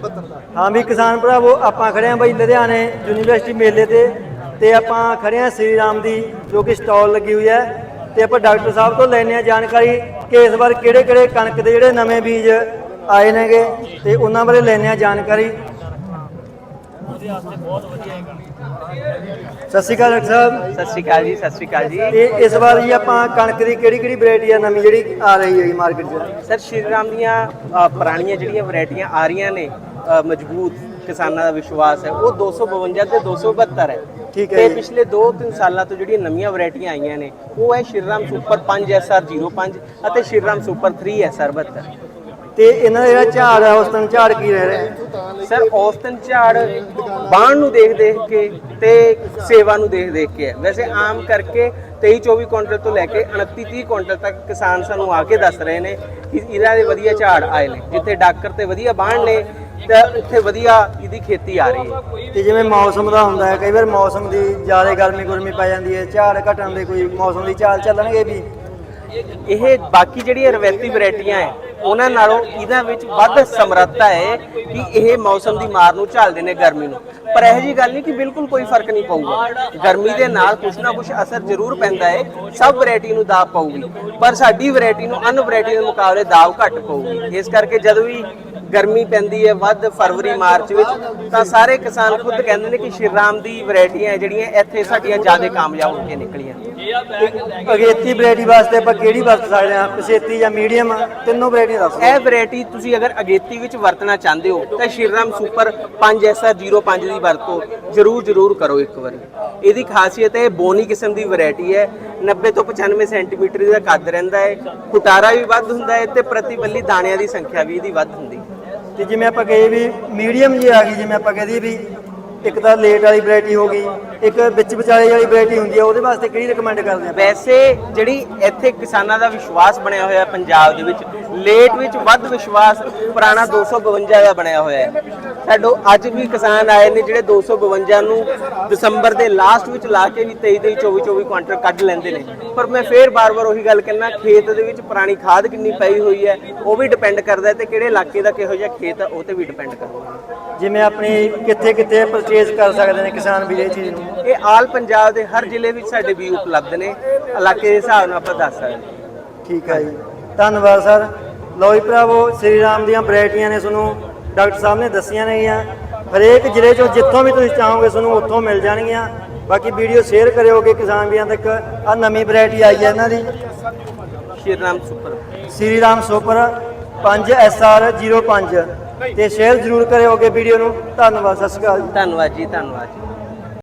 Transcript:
72 ਦਾ ਹਾਂ ਵੀ ਕਿਸਾਨ ਭਰਾਵੋ ਆਪਾਂ ਖੜੇ ਆਂ ਬਾਈ ਲੁਧਿਆਣੇ ਯੂਨੀਵਰਸਿਟੀ ਮੇਲੇ ਤੇ ਤੇ ਆਪਾਂ ਖੜੇ ਆਂ ਸ੍ਰੀ ਰਾਮ ਦੀ ਜੋ ਕਿ ਸਟਾਲ ਲੱਗੀ ਹੋਈ ਹੈ ਤੇ ਆਪਾਂ ਡਾਕਟਰ ਸਾਹਿਬ ਤੋਂ ਲੈਣੇ ਆ ਜਾਣਕਾਰੀ ਕਿ ਇਸ ਵਾਰ ਕਿਹੜੇ ਕਿਹੜੇ ਕਣਕ ਦੇ ਜਿਹੜੇ ਨਵੇਂ ਬੀਜ ਆਏ ਨੇਗੇ ਤੇ ਉਹਨਾਂ ਬਾਰੇ ਲੈਣੇ ਆ ਜਾਣਕਾਰੀ। ਸਤਿ ਸ਼੍ਰੀ ਅਕਾਲ ਡਾਕਟਰ ਸਾਹਿਬ। ਸਤਿ ਸ਼੍ਰੀ ਅਕਾਲ ਜੀ ਸਤਿ ਸ਼੍ਰੀ ਅਕਾਲ ਜੀ। ਤੇ ਇਸ ਵਾਰ ਜੀ ਆਪਾਂ ਕਣਕ ਦੀ ਕਿਹੜੀ ਕਿਹੜੀ ਵੈਰਾਈਟੀ ਆ ਨਵੀਂ ਜਿਹੜੀ ਆ ਰਹੀ ਹੈ ਜੀ ਮਾਰਕੀਟ 'ਚ? ਸਰ ਸ਼੍ਰੀ ਰਾਮ ਦੀਆਂ ਅ, ਪੁਰਾਣੀਆਂ ਜਿਹੜੀਆਂ ਵੈਰਾਈਟੀਆਂ ਆ ਰਹੀਆਂ ਨੇ ਮਜ਼ਬੂਤ ਕਿਸਾਨਾਂ ਦਾ ਵਿਸ਼ਵਾਸ ਹੈ। ਉਹ 252 ਤੇ 272 ਹੈ। ਠੀਕ ਹੈ ਤੇ। ਪਿਛਲੇ 2-3 ਸਾਲਾਂ ਤੋਂ ਜਿਹੜੀਆਂ ਨਵੀਆਂ ਵੈਰਾਈਟੀਆਂ ਆਈਆਂ ਨੇ ਉਹ ਹੈ ਸ਼੍ਰੀ ਰਾਮ ਸੁਪਰ 5 SR05 ਅਤੇ ਸ਼੍ਰੀ ਰਾਮ ਸੁਪਰ 3 SR72 ਤੇ ਇਹਨਾਂ ਦਾ ਜਿਹੜਾ ਝਾੜ ਹੈ ਉਸ ਦਿਨ ਝਾੜ ਕੀ ਰਹਿ ਰਿਹਾ? ਸਰ ਔਸਤਨ ਝਾੜ ਬਾਣ ਨੂੰ ਦੇਖ ਦੇਖ ਕੇ ਤੇ ਸੇਵਾ ਨੂੰ ਦੇਖ ਦੇਖ ਕੇ ਵੈਸੇ ਆਮ ਕਰਕੇ 23 24 ਕੁਇੰਟਲ ਤੋਂ ਲੈ ਕੇ 29 30 ਕੁਇੰਟਲ ਤੱਕ ਕਿਸਾਨ ਸਾਨੂੰ ਆ ਕੇ ਦੱਸ ਰਹੇ ਨੇ ਕਿ ਇਹਨਾਂ ਦੇ ਵਧੀਆ ਝਾੜ ਆਏ ਨੇ ਜਿੱਥੇ ਡਾਕਰ ਤੇ ਵਧੀਆ ਬਾਣ ਨੇ ਤਾਂ ਉੱਥੇ ਵਧੀਆ ਇਹਦੀ ਖੇਤੀ ਆ ਰਹੀ ਹੈ। ਤੇ ਜਿਵੇਂ ਮੌਸਮ ਦਾ ਹੁੰਦਾ ਹੈ ਕਈ ਵਾਰ ਮੌਸਮ ਦੀ ਜ਼ਿਆਦਾ ਗਰਮੀ ਗੁਰਮੀ ਪੈ ਜਾਂਦੀ ਹੈ ਝਾੜ ਘਟਣ ਦੇ ਕੋਈ ਮੌਸਮ ਦੀ ਚਾਲ ਚੱਲਣਗੇ ਵੀ? ਇਹ ਬਾਕੀ ਜਿਹੜੀਆਂ ਰਵੈਤੀ ਵੈਰਾਈਟੀਆਂ ਹੈ ਉਹਨਾਂ ਨਾਲੋਂ ਇਹਦਾ ਵਿੱਚ ਵੱਧ ਸਮਰੱਥਾ ਹੈ ਕਿ ਇਹ ਮੌਸਮ ਦੀ ਮਾਰ ਨੂੰ ਝੱਲਦੇ ਨੇ ਗਰਮੀ ਨੂੰ। ਪਰ ਇਹ ਜੀ ਗੱਲ ਨਹੀਂ ਕਿ ਬਿਲਕੁਲ ਕੋਈ ਫ਼ਰਕ ਨਹੀਂ ਪਊਗਾ। ਗਰਮੀ ਦੇ ਨਾਲ ਕੁਝ ਨਾ ਕੁਝ ਅਸਰ ਜ਼ਰੂਰ ਪੈਂਦਾ ਹੈ। ਸਭ ਵੈਰਾਈਟੀ ਨੂੰ ਦਾਬ ਪਊਗੀ। ਪਰ ਸਾਡੀ ਵੈਰਾਈਟੀ ਨੂੰ ਅਨ ਵੈਰਾਈਟੀ ਦੇ ਮੁਕਾਬਲੇ ਦਾਬ ਘੱਟ ਪਊਗੀ। ਇਸ ਕਰਕੇ ਜਦੋਂ ਵੀ ਗਰਮੀ ਪੈਂਦੀ ਹੈ ਵੱਧ ਫਰਵਰੀ, ਮਾਰਚ ਵਿੱਚ, ਤਾਂ ਸਾਰੇ ਕਿਸਾਨ ਖੁਦ ਕਹਿੰਦੇ ਨੇ ਕਿ ਸ਼੍ਰੀਰਾਮ ਦੀ ਵੈਰਾਈਟੀਆਂ ਜਿਹੜੀਆਂ ਇੱਥੇ ਸਾਡੀਆਂ ਜ਼ਿਆਦਾ ਕਾਮਯਾਬ ਹੋ ਕੇ ਨਿਕਲੀਆਂ। ਅਗੇਤੀ ਵੈਰਾਈਟੀ ਵਾਸਤੇ ਆਪਾਂ ਕਿਹੜੀ ਵਰਤ ਸਕਦੇ ਹਾਂ? ਪਛੇਤੀ ਜਾਂ ਮੀਡੀਅਮ? ਤਿੰਨੋਂ ਦੱਸ ਦਿਓ ਇਹ ਵੈਰਾਈਟੀ ਤੁਸੀਂ ਅਗਰ ਅਗੇਤੀ ਵਿੱਚ ਵਰਤਣਾ ਚਾਹੁੰਦੇ ਹੋ ਤਾਂ ਸ਼੍ਰੀਰਾਮ ਸੁਪਰ 5SR05 ਦੀ ਵਰਤੋਂ ਜਰੂਰ ਜਰੂਰ ਕਰੋ ਇੱਕ ਵਾਰੀ। ਇਹਦੀ ਖਾਸੀਅਤ ਹੈ ਬੋਨੀ ਕਿਸਮ ਦੀ ਵੈਰਾਈਟੀ ਹੈ। 90 ਤੋਂ 95 ਸੈਂਟੀਮੀਟਰ ਦਾ ਕੱਦ ਰਹਿੰਦਾ ਹੈ। ਖੁਟਾਰਾ ਵੀ ਵੱਧ ਹੁੰਦਾ ਹੈ ਤੇ ਪ੍ਰਤੀ ਬੱਲੀ ਦਾਣਿਆਂ ਦੀ ਸੰਖਿਆ ਵੀ ਇਹਦੀ ਵੱਧ ਹੁੰਦੀ ਹੈ। ਤੇ ਜਿਵੇਂ ਆਪਾਂ ਕਹੇ ਵੀ ਮੀਡੀਅਮ ਜੀ ਆ ਗਈ ਜਿਵੇਂ ਆਪਾਂ ਕਹਦੇ ਵੀ ਇੱਕ ਤਾਂ ਲੇਟ ਵਾਲੀ ਵੈਰਾਈਟੀ ਹੋ ਗਈ, ਇੱਕ ਵਿੱਚ ਵਿਚਾਲੇ ਵਾਲੀ ਵੈਰਾਈਟੀ ਹੁੰਦੀ ਹੈ ਉਹਦੇ ਵਾਸਤੇ ਕਿਹੜੀ ਰეკਮੈਂਡ ਕਰਦੇ ਆ? ਵੈਸੇ ਜਿਹੜੀ ਇੱਥੇ ਕਿਸਾਨਾਂ ਦਾ ਵਿਸ਼ਵਾਸ ਬਣਿਆ ਹੋਇਆ ਪੰਜਾਬ ਦੇ ਵਿੱਚ ਲੇਟ ਵਿੱਚ ਵੱਧ ਵਿਸ਼ਵਾਸ ਪੁਰਾਣਾ 252 ਦਾ ਬਣਿਆ ਹੋਇਆ ਹੈ। ਸਾਡੋ ਅੱਜ ਵੀ ਕਿਸਾਨ ਆਏ ਨੇ ਜਿਹੜੇ 252 ਨੂੰ ਦਸੰਬਰ ਦੇ ਲਾਸਟ ਵਿੱਚ ਲਾ ਕੇ ਵੀ 23 23 24 24 ਕੁਆਂਟਲ ਕੱਢ ਲੈਂਦੇ ਨੇ। ਪਰ ਮੈਂ ਫੇਰ ਬਾਰ-ਬਾਰ ਉਹੀ ਗੱਲ ਕਹਿਣਾ ਖੇਤ ਦੇ ਵਿੱਚ ਪੁਰਾਣੀ ਖਾਦ ਕਿੰਨੀ ਪਈ ਹੋਈ ਹੈ ਉਹ ਵੀ ਡਿਪੈਂਡ ਕਰਦਾ ਤੇ ਕਿਹੜੇ ਇਲਾਕੇ ਦਾ ਕਿਹੋ ਜਿਹਾ ਖੇਤ ਹੈ ਉਹ ਤੇ ਵੀ ਡਿਪੈਂਡ ਕਰਦਾ ਜਿਵੇਂ ਆਪਣੀ ਕਿੱਥੇ ਕਿੱਥੇ ਪਰਚੇਜ਼ ਕਰ ਸਕਦੇ ਨੇ ਕਿਸਾਨ ਵੀਰ ਇਹ ਚੀਜ਼ ਨੂੰ? ਇਹ ਆਲ ਪੰਜਾਬ ਦੇ ਹਰ ਜ਼ਿਲ੍ਹੇ ਵਿੱਚ ਸਾਡੇ ਵੀ ਉਪਲਬਧ ਨੇ ਇਲਾਕੇ ਦੇ ਹਿਸਾਬ ਨਾਲ ਆਪਾਂ ਦੱਸ ਸਕਦੇ ਠੀਕ ਹੈ ਜੀ। ਧੰਨਵਾਦ ਸਰ। ਲਓ ਜੀ ਭਰਾਵੋ ਸ੍ਰੀ ਰਾਮ ਦੀਆਂ ਵੈਰਾਈਟੀਆਂ ਨੇ ਤੁਹਾਨੂੰ ਡਾਕਟਰ ਸਾਹਿਬ ਨੇ ਦੱਸੀਆਂ ਨੇਗੀਆਂ ਹਰੇਕ ਜ਼ਿਲ੍ਹੇ ਚੋਂ ਜਿੱਥੋਂ ਵੀ ਤੁਸੀਂ ਚਾਹੋਗੇ ਤੁਹਾਨੂੰ ਉੱਥੋਂ ਮਿਲ ਜਾਣਗੀਆਂ। ਬਾਕੀ ਵੀਡੀਓ ਸ਼ੇਅਰ ਕਰਿਓਗੇ ਕਿਸਾਨ ਵੀਰਾਂ ਤੱਕ। ਆ ਨਵੀਂ ਵੈਰਾਈਟੀ ਆਈ ਹੈ ਇਹਨਾਂ ਦੀ। Shri Ram super. Shri Ram super 5 SR 05 ਤੇ ਸ਼ੇਅਰ ਜ਼ਰੂਰ ਕਰਿਓਗੇ ਵੀਡੀਓ ਨੂੰ। ਧੰਨਵਾਦ ਸਤਿ ਸ਼੍ਰੀ ਅਕਾਲ ਧੰਨਵਾਦ ਜੀ ਧੰਨਵਾਦ ਜੀ।